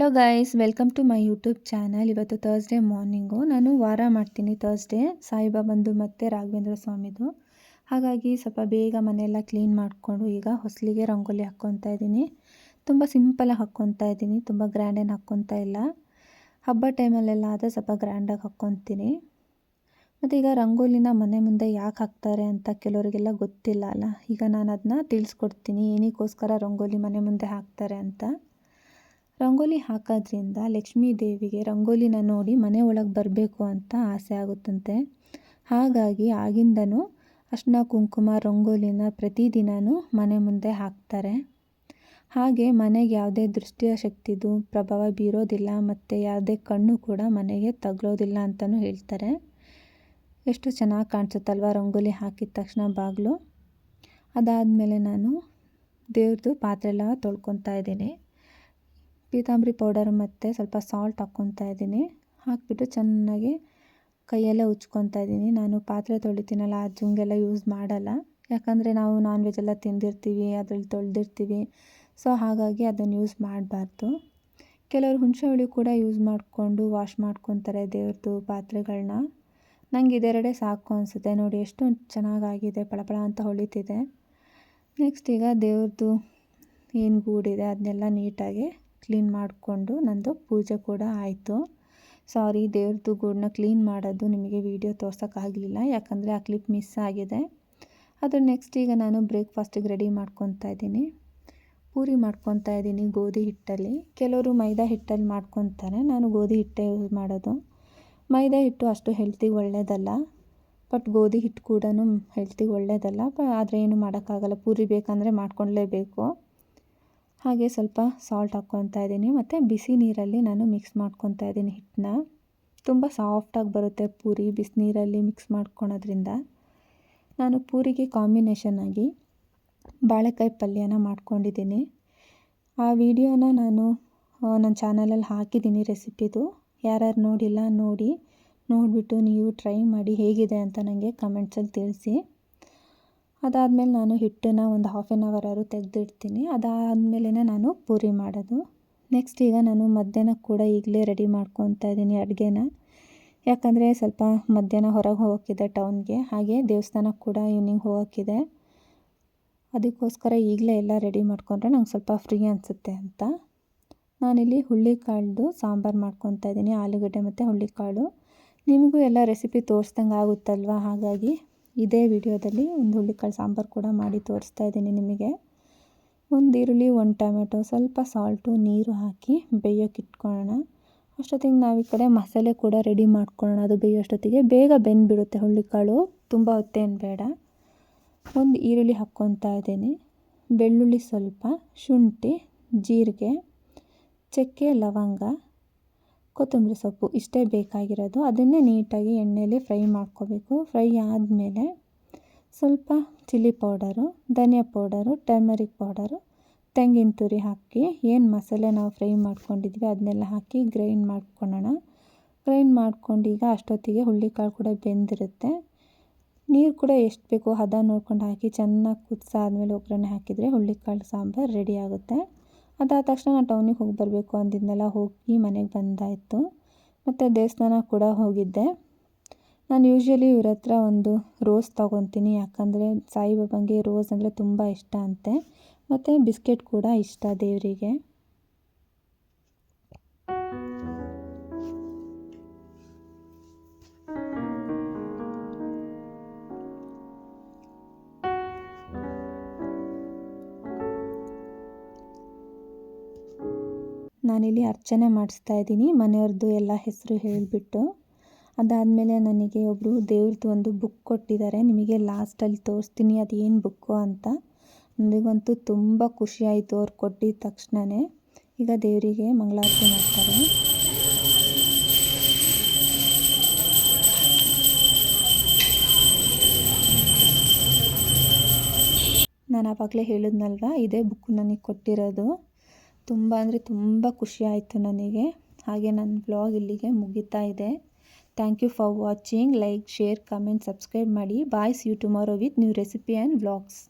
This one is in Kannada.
Hello guys welcome to my YouTube channel ಇವತ್ತು ತರ್ಸ್ಡೇ ಮಾರ್ನಿಂಗು ನಾನು ವಾರ ಮಾಡ್ತೀನಿ ತರ್ಸ್ಡೇ ಸಾಯಿಬಾಬಂದು ಮತ್ತು ರಾಘವೇಂದ್ರ ಸ್ವಾಮಿದು. ಹಾಗಾಗಿ ಸ್ವಲ್ಪ ಬೇಗ ಮನೆಯೆಲ್ಲ ಕ್ಲೀನ್ ಮಾಡಿಕೊಂಡು ಈಗ ಹೊಸಲಿಗೆ ರಂಗೋಲಿ ಹಾಕ್ಕೊತಾ ಇದ್ದೀನಿ. ತುಂಬ ಸಿಂಪಲಾಗಿ ಹಾಕ್ಕೊತಾ ಇದ್ದೀನಿ. ತುಂಬ ಗ್ರ್ಯಾಂಡೇನು ಹಾಕ್ಕೊತಾ ಇಲ್ಲ. ಹಬ್ಬ ಟೈಮಲ್ಲೆಲ್ಲ ಆದರೆ ಸ್ವಲ್ಪ ಗ್ರ್ಯಾಂಡಾಗಿ ಹಾಕ್ಕೊತೀನಿ. ಮತ್ತು ಈಗ ರಂಗೋಲಿನ ಮನೆ ಮುಂದೆ ಯಾಕೆ ಹಾಕ್ತಾರೆ ಅಂತ ಕೆಲವರಿಗೆಲ್ಲ ಗೊತ್ತಿಲ್ಲ ಅಲ್ಲ. ಈಗ ನಾನು ಅದನ್ನ ತಿಳಿಸ್ಕೊಡ್ತೀನಿ. ಏನಕ್ಕೋಸ್ಕರ ರಂಗೋಲಿ ಮನೆ ಮುಂದೆ ಹಾಕ್ತಾರೆ ಅಂತ. ರಂಗೋಲಿ ಹಾಕೋದ್ರಿಂದ ಲಕ್ಷ್ಮೀ ದೇವಿಗೆ ರಂಗೋಲಿನ ನೋಡಿ ಮನೆ ಒಳಗೆ ಬರಬೇಕು ಅಂತ ಆಸೆ ಆಗುತ್ತಂತೆ. ಹಾಗಾಗಿ ಆಗಿಂದನೂ ಅರ್ಶಿನ ಕುಂಕುಮ ರಂಗೋಲಿನ ಪ್ರತಿದಿನವೂ ಮನೆ ಮುಂದೆ ಹಾಕ್ತಾರೆ. ಹಾಗೆ ಮನೆಗೆ ಯಾವುದೇ ದೃಷ್ಟಿಯ ಶಕ್ತಿದು ಪ್ರಭಾವ ಬೀರೋದಿಲ್ಲ ಮತ್ತು ಯಾವುದೇ ಕಣ್ಣು ಕೂಡ ಮನೆಗೆ ತಗಲೋದಿಲ್ಲ ಅಂತಲೂ ಹೇಳ್ತಾರೆ. ಎಷ್ಟು ಚೆನ್ನಾಗಿ ಕಾಣಿಸುತ್ತಲ್ವ ರಂಗೋಲಿ ಹಾಕಿದ ತಕ್ಷಣ ಬಾಗಿಲು? ಅದಾದಮೇಲೆ ನಾನು ದೇವ್ರದ್ದು ಪಾತ್ರೆ ಎಲ್ಲ ತೊಳ್ಕೊತಾ ಇದ್ದೀನಿ. ಪೀತಾಂಬರಿ ಪೌಡರ್ ಮತ್ತು ಸ್ವಲ್ಪ ಸಾಲ್ಟ್ ಹಾಕ್ಕೊತಾ ಇದ್ದೀನಿ. ಹಾಕಿಬಿಟ್ಟು ಚೆನ್ನಾಗಿ ಕೈಯಲ್ಲೇ ಉಜ್ಕೊತಾ ಇದ್ದೀನಿ. ನಾನು ಪಾತ್ರೆ ತೊಳಿತೀನಲ್ಲ, ಆ ಜುಂಗೆಲ್ಲ ಯೂಸ್ ಮಾಡಲ್ಲ. ಯಾಕಂದರೆ ನಾವು ನಾನ್ ವೆಜ್ ಎಲ್ಲ ತಿಂದಿರ್ತೀವಿ, ಅದ್ರಲ್ಲಿ ತೊಳೆದಿರ್ತೀವಿ. ಸೊ ಹಾಗಾಗಿ ಅದನ್ನು ಯೂಸ್ ಮಾಡಬಾರ್ದು. ಕೆಲವರು ಹುಣಸೆ ಹುಳಿ ಕೂಡ ಯೂಸ್ ಮಾಡಿಕೊಂಡು ವಾಶ್ ಮಾಡ್ಕೊತಾರೆ ದೇವ್ರದ್ದು ಪಾತ್ರೆಗಳನ್ನ ನಂಗೆ ಇದೆರಡೇ ಸಾಕು ಅನಿಸುತ್ತೆ. ನೋಡಿ, ಎಷ್ಟು ಚೆನ್ನಾಗಾಗಿದೆ, ಪಳಪಳ ಅಂತ ಹೊಳಿತಿದೆ. ನೆಕ್ಸ್ಟ್ ಈಗ ದೇವ್ರದ್ದು ಏನು ಗೂಡಿದೆ, ಅದನ್ನೆಲ್ಲ ನೀಟಾಗಿ ಕ್ಲೀನ್ ಮಾಡಿಕೊಂಡು ನಂದು ಪೂಜೆ ಕೂಡ ಆಯಿತು. ಸಾರಿ ದೇವ್ರದ್ದು ಗೂಡನ್ನ ಕ್ಲೀನ್ ಮಾಡೋದು ನಿಮಗೆ ವಿಡಿಯೋ ತೋರ್ಸೋಕ್ಕಾಗಲಿಲ್ಲ ಯಾಕಂದರೆ ಆ ಕ್ಲಿಪ್ ಮಿಸ್ ಆಗಿದೆ. ಅದ್ರ ನೆಕ್ಸ್ಟ್ ಈಗ ನಾನು ಬ್ರೇಕ್ಫಾಸ್ಟಿಗೆ ರೆಡಿ ಮಾಡ್ಕೊತಾ ಇದ್ದೀನಿ. ಪೂರಿ ಮಾಡ್ಕೊತಾ ಇದ್ದೀನಿ ಗೋಧಿ ಹಿಟ್ಟಲ್ಲಿ. ಕೆಲವರು ಮೈದಾ ಹಿಟ್ಟಲ್ಲಿ ಮಾಡ್ಕೊತಾರೆ, ನಾನು ಗೋಧಿ ಹಿಟ್ಟೆ ಯೂಸ್ ಮಾಡೋದು. ಮೈದಾ ಹಿಟ್ಟು ಅಷ್ಟು ಹೆಲ್ತಿಗೆ ಒಳ್ಳೆಯದಲ್ಲ ಬಟ್ ಗೋಧಿ ಹಿಟ್ಟು ಕೂಡ ಹೆಲ್ತಿಗೆ ಒಳ್ಳೆಯದಲ್ಲ ಆದರೆ ಏನು ಮಾಡೋಕ್ಕಾಗಲ್ಲ, ಪೂರಿ ಬೇಕಂದರೆ ಮಾಡ್ಕೊಳ್ಲೇಬೇಕು ಹಾಗೆ ಸ್ವಲ್ಪ ಸಾಲ್ಟ್ ಹಾಕ್ಕೊತಾ ಇದ್ದೀನಿ. ಮತ್ತು ಬಿಸಿ ನೀರಲ್ಲಿ ನಾನು ಮಿಕ್ಸ್ ಮಾಡ್ಕೊತಾ ಇದ್ದೀನಿ ಹಿಟ್ಟನ್ನ. ತುಂಬ ಸಾಫ್ಟಾಗಿ ಬರುತ್ತೆ ಪೂರಿ ಬಿಸಿನೀರಲ್ಲಿ ಮಿಕ್ಸ್ ಮಾಡ್ಕೊಳೋದ್ರಿಂದ. ನಾನು ಪೂರಿಗೆ ಕಾಂಬಿನೇಷನ್ ಆಗಿ ಬಾಳೆಕಾಯಿ ಪಲ್ಯನ ಮಾಡ್ಕೊಂಡಿದ್ದೀನಿ. ಆ ವಿಡಿಯೋನ ನಾನು ನನ್ನ ಚಾನಲಲ್ಲಿ ಹಾಕಿದ್ದೀನಿ ರೆಸಿಪಿದು. ಯಾರ್ಯಾರು ನೋಡಿಲ್ಲ ನೋಡಿ ನೋಡಿಬಿಟ್ಟು ನೀವು ಟ್ರೈ ಮಾಡಿ ಹೇಗಿದೆ ಅಂತ ನನಗೆ ಕಮೆಂಟ್ಸಲ್ಲಿ ತಿಳಿಸಿ. ಅದಾದಮೇಲೆ ನಾನು ಹಿಟ್ಟನ್ನು ಒಂದು ಹಾಫ್ ಆನ್ ಅವರ್ ಆದರೂ ತೆಗೆದಿಡ್ತೀನಿ. ಅದಾದಮೇಲೆ ನಾನು ಪೂರಿ ಮಾಡೋದು. ನೆಕ್ಸ್ಟ್ ಈಗ ನಾನು ಮಧ್ಯಾಹ್ನ ಕೂಡ ಈಗಲೇ ರೆಡಿ ಮಾಡ್ಕೊತಾ ಇದ್ದೀನಿ ಅಡುಗೆನ. ಯಾಕಂದರೆ ಸ್ವಲ್ಪ ಮಧ್ಯಾಹ್ನ ಹೊರಗೆ ಹೋಗೋಕ್ಕಿದೆ ಟೌನ್ಗೆ ಹಾಗೆ ದೇವಸ್ಥಾನಕ್ಕೆ ಕೂಡ ಈವ್ನಿಂಗ್ ಹೋಗೋಕ್ಕಿದೆ. ಅದಕ್ಕೋಸ್ಕರ ಈಗಲೇ ಎಲ್ಲ ರೆಡಿ ಮಾಡ್ಕೊಂಡ್ರೆ ನಂಗೆ ಸ್ವಲ್ಪ ಫ್ರೀ ಅನಿಸುತ್ತೆ ಅಂತ. ನಾನಿಲ್ಲಿ ಹುಳ್ಳಿಕಾಳ್ದು ಸಾಂಬಾರು ಮಾಡ್ಕೊತಾ ಇದ್ದೀನಿ, ಆಲೂಗಡ್ಡೆ ಮತ್ತು ಹುಳ್ಳಿಕಾಳು. ನಿಮಗೂ ಎಲ್ಲ ರೆಸಿಪಿ ತೋರಿಸ್ದಂಗೆ ಆಗುತ್ತಲ್ವ? ಹಾಗಾಗಿ ಇದೇ ವಿಡಿಯೋದಲ್ಲಿ ಒಂದು ಹುಳ್ಳಿಕಾಳು ಸಾಂಬಾರು ಕೂಡ ಮಾಡಿ ತೋರಿಸ್ತಾ ಇದ್ದೀನಿ ನಿಮಗೆ. ಒಂದು ಈರುಳ್ಳಿ, ಒಂದು ಟೊಮೆಟೊ, ಸ್ವಲ್ಪ ಸಾಲ್ಟು ನೀರು ಹಾಕಿ ಬೇಯೋಕೆ ಇಟ್ಕೊಳ್ಳೋಣ. ಅಷ್ಟೊತ್ತಿಗೆ ನಾವು ಈ ಕಡೆ ಮಸಾಲೆ ಕೂಡ ರೆಡಿ ಮಾಡ್ಕೊಳ್ಳೋಣ. ಅದು ಬೇಯೋಷ್ಟೊತ್ತಿಗೆ ಬೇಗ ಬೆಂದುಬಿಡುತ್ತೆ ಹುಳ್ಳಿಕಾಳು ತುಂಬ ಹೊತ್ತೇನು ಬೇಡ ಒಂದು ಈರುಳ್ಳಿ ಹಾಕ್ಕೊತಾ ಇದ್ದೀನಿ. ಬೆಳ್ಳುಳ್ಳಿ ಸ್ವಲ್ಪ, ಶುಂಠಿ, ಜೀರಿಗೆ, ಚಕ್ಕೆ, ಲವಂಗ ಕೊತ್ತಂಬರಿ ಸೊಪ್ಪು ಇಷ್ಟೇ ಬೇಕಾಗಿರೋದು. ಅದನ್ನೇ ನೀಟಾಗಿ ಎಣ್ಣೆಯಲ್ಲಿ ಫ್ರೈ ಮಾಡ್ಕೋಬೇಕು. ಫ್ರೈ ಆದಮೇಲೆ ಸ್ವಲ್ಪ ಚಿಲ್ಲಿ ಪೌಡರು, ಧನಿಯಾ ಪೌಡರು, ಟರ್ಮರಿಕ್ ಪೌಡರು, ತೆಂಗಿನ ತುರಿ ಹಾಕಿ. ಏನು ಮಸಾಲೆ ನಾವು ಫ್ರೈ ಮಾಡ್ಕೊಂಡಿದ್ವಿ ಅದನ್ನೆಲ್ಲ ಹಾಕಿ ಗ್ರೈಂಡ್ ಮಾಡ್ಕೊಳ್ಳೋಣ. ಗ್ರೈಂಡ್ ಮಾಡ್ಕೊಂಡು ಈಗ ಅಷ್ಟೊತ್ತಿಗೆ ಹುಳ್ಳಿಕಾಳು ಕೂಡ ಬೆಂದಿರುತ್ತೆ. ನೀರು ಕೂಡ ಎಷ್ಟು ಬೇಕೋ ಹದ ನೋಡ್ಕೊಂಡು ಹಾಕಿ ಚೆನ್ನಾಗಿ ಕುದಿಸಾದ್ಮೇಲೆ ಒಗ್ಗರಣೆ ಹಾಕಿದರೆ ಹುಳ್ಳಿಕಾಳು ಸಾಂಬಾರು ರೆಡಿ ಆಗುತ್ತೆ. ಅದಾದ ತಕ್ಷಣ ನಾನು ಟೌನಿಗೆ ಹೋಗಿ ಬರಬೇಕು ಅಂದಿದ್ನೆಲ್ಲ, ಹೋಗಿ ಮನೆಗೆ ಬಂದಾಯಿತು. ಮತ್ತು ದೇವಸ್ಥಾನ ಕೂಡ ಹೋಗಿದ್ದೆ. ನಾನು ಯೂಶ್ವಲಿ ಇವ್ರ ಹತ್ರ ಒಂದು ರೋಸ್ ತೊಗೊತೀನಿ, ಯಾಕಂದರೆ ಸಾಯಿಬಾಬಂಗೆ ರೋಸ್ ಅಂದರೆ ತುಂಬ ಇಷ್ಟ ಅಂತೆ. ಮತ್ತು ಬಿಸ್ಕೆಟ್ ಕೂಡ ಇಷ್ಟ ದೇವರಿಗೆ. ನಾನಿಲ್ಲಿ ಅರ್ಚನೆ ಮಾಡಿಸ್ತಾ ಇದ್ದೀನಿ. ಮನೆಯವ್ರದ್ದು ಎಲ್ಲ ಹೆಸರು ಹೇಳಿಬಿಟ್ಟು. ಅದಾದಮೇಲೆ ನನಗೆ ಒಬ್ಬರು ದೇವ್ರದ್ದು ಒಂದು ಬುಕ್ ಕೊಟ್ಟಿದ್ದಾರೆ. ನಿಮಗೆ ಲಾಸ್ಟಲ್ಲಿ ತೋರಿಸ್ತೀನಿ ಅದು ಏನು ಬುಕ್ಕು ಅಂತ. ನನಗಂತೂ ತುಂಬ ಖುಷಿಯಾಯಿತು ಅವ್ರು ಕೊಟ್ಟಿದ ತಕ್ಷಣವೇ ಈಗ ದೇವರಿಗೆ ಮಂಗಳಾರತಿ ಮಾಡ್ತಾರೆ. ನಾನು ಆವಾಗಲೇ ಹೇಳಿದ್ನಲ್ವ? ಇದೇ ಬುಕ್ ನನಗೆ ಕೊಟ್ಟಿರೋದು. ತುಂಬ ಅಂದರೆ ತುಂಬ ಖುಷಿ ಆಯಿತು ನನಗೆ. ಹಾಗೆ ನನ್ನ ಬ್ಲಾಗ್ ಇಲ್ಲಿಗೆ ಮುಗಿತಾ ಇದೆ. Thank you for watching like share comment subscribe ಮಾಡಿ. Bye see you tomorrow with new recipe and vlogs